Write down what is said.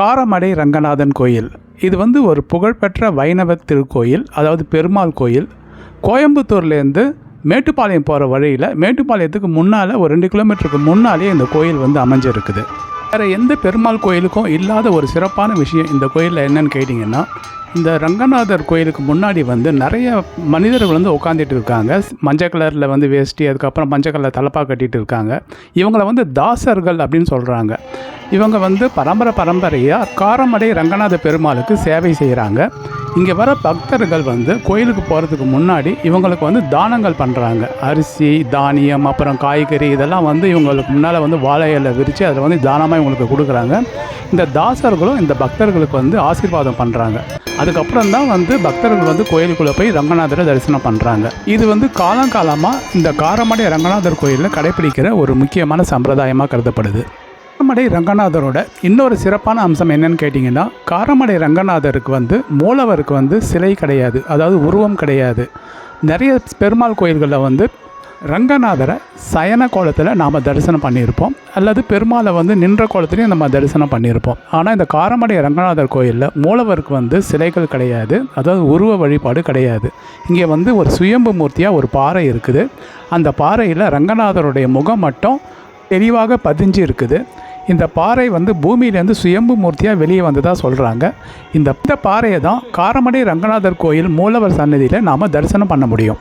காரமடை ரங்கநாதன் கோயில். இது வந்து ஒரு புகழ்பெற்ற வைணவ திருக்கோயில் அதாவது பெருமாள் கோயில். கோயம்புத்தூர்லேருந்து மேட்டுப்பாளையம் போகிற வழியில் மேட்டுப்பாளையத்துக்கு முன்னால் ஒரு ரெண்டு கிலோமீட்டருக்கு முன்னாலே இந்த கோயில் வந்து அமைஞ்சிருக்குது. வேறு எந்த பெருமாள் கோயிலுக்கும் இல்லாத ஒரு சிறப்பான விஷயம் இந்த கோயிலில் என்னன்னு கேட்டிங்கன்னா இந்த ரங்கநாதர் கோயிலுக்கு முன்னாடி வந்து நிறைய மனிதர்கள் வந்து உட்காந்துட்டு இருக்காங்க. மஞ்சள் கலரில் வந்து வேஷ்டி அதுக்கப்புறம் மஞ்சள் கலர் தலப்பாக கட்டிட்டு இருக்காங்க. இவங்களை வந்து தாசர்கள் அப்படின்னு சொல்கிறாங்க இவங்க வந்து பரம்பரை பரம்பரையாக காரமடை ரங்கநாத பெருமாளுக்கு சேவை செய்கிறாங்க இங்கே வர பக்தர்கள் வந்து கோயிலுக்கு போகிறதுக்கு முன்னாடி இவங்களுக்கு வந்து தானங்கள் பண்ணுறாங்க அரிசி தானியம் அப்புறம் காய்கறி இதெல்லாம் வந்து இவங்களுக்கு முன்னால் வந்து வாழை இலை விரித்து அதில் வந்து தானமாக இவங்களுக்கு கொடுக்குறாங்க. இந்த தாசர்களும் இந்த பக்தர்களுக்கு வந்து ஆசீர்வாதம் பண்ணுறாங்க அதுக்கப்புறம் தான் வந்து பக்தர்கள் வந்து கோயிலுக்குள்ளே போய் ரங்கநாதரை தரிசனம் பண்ணுறாங்க இது வந்து காலங்காலமாக இந்த காரமடை ரங்கநாதர் கோயிலில் கடைப்பிடிக்கிற ஒரு முக்கியமான சம்பிரதாயமாக கருதப்படுது. காரமடை ரங்கநாதரோட இன்னொரு சிறப்பான அம்சம் என்னன்னு கேட்டிங்கன்னா காரமடை ரங்கநாதருக்கு வந்து மூலவருக்கு வந்து சிலை கிடையாது அதாவது உருவம் கிடையாது. நிறைய பெருமாள் கோயில்களில் வந்து ரங்கநாதரை சயன கோலத்தில் நாம் தரிசனம் பண்ணியிருப்போம் அல்லது பெருமாளை வந்து நின்ற கோலத்துலையும் நம்ம தரிசனம் பண்ணியிருப்போம். ஆனால் இந்த காரமடை ரங்கநாதர் கோயிலில் மூலவருக்கு வந்து சிலைகள் கிடையாது அதாவது உருவ வழிபாடு கிடையாது. இங்கே வந்து ஒரு சுயம்பு மூர்த்தியாக ஒரு பாறை இருக்குது. அந்த பாறையில் ரங்கநாதருடைய முகம் மட்டும் தெளிவாக பதிஞ்சு இருக்குது இந்த பாறை வந்து பூமியிலேருந்து சுயம்பு மூர்த்தியாக வெளியே வந்ததாக சொல்கிறாங்க இந்த இந்த பாறையை தான் காரமடை ரங்கநாதர் கோயில் மூலவர் சன்னதியில் நாம் தரிசனம் பண்ண முடியும்.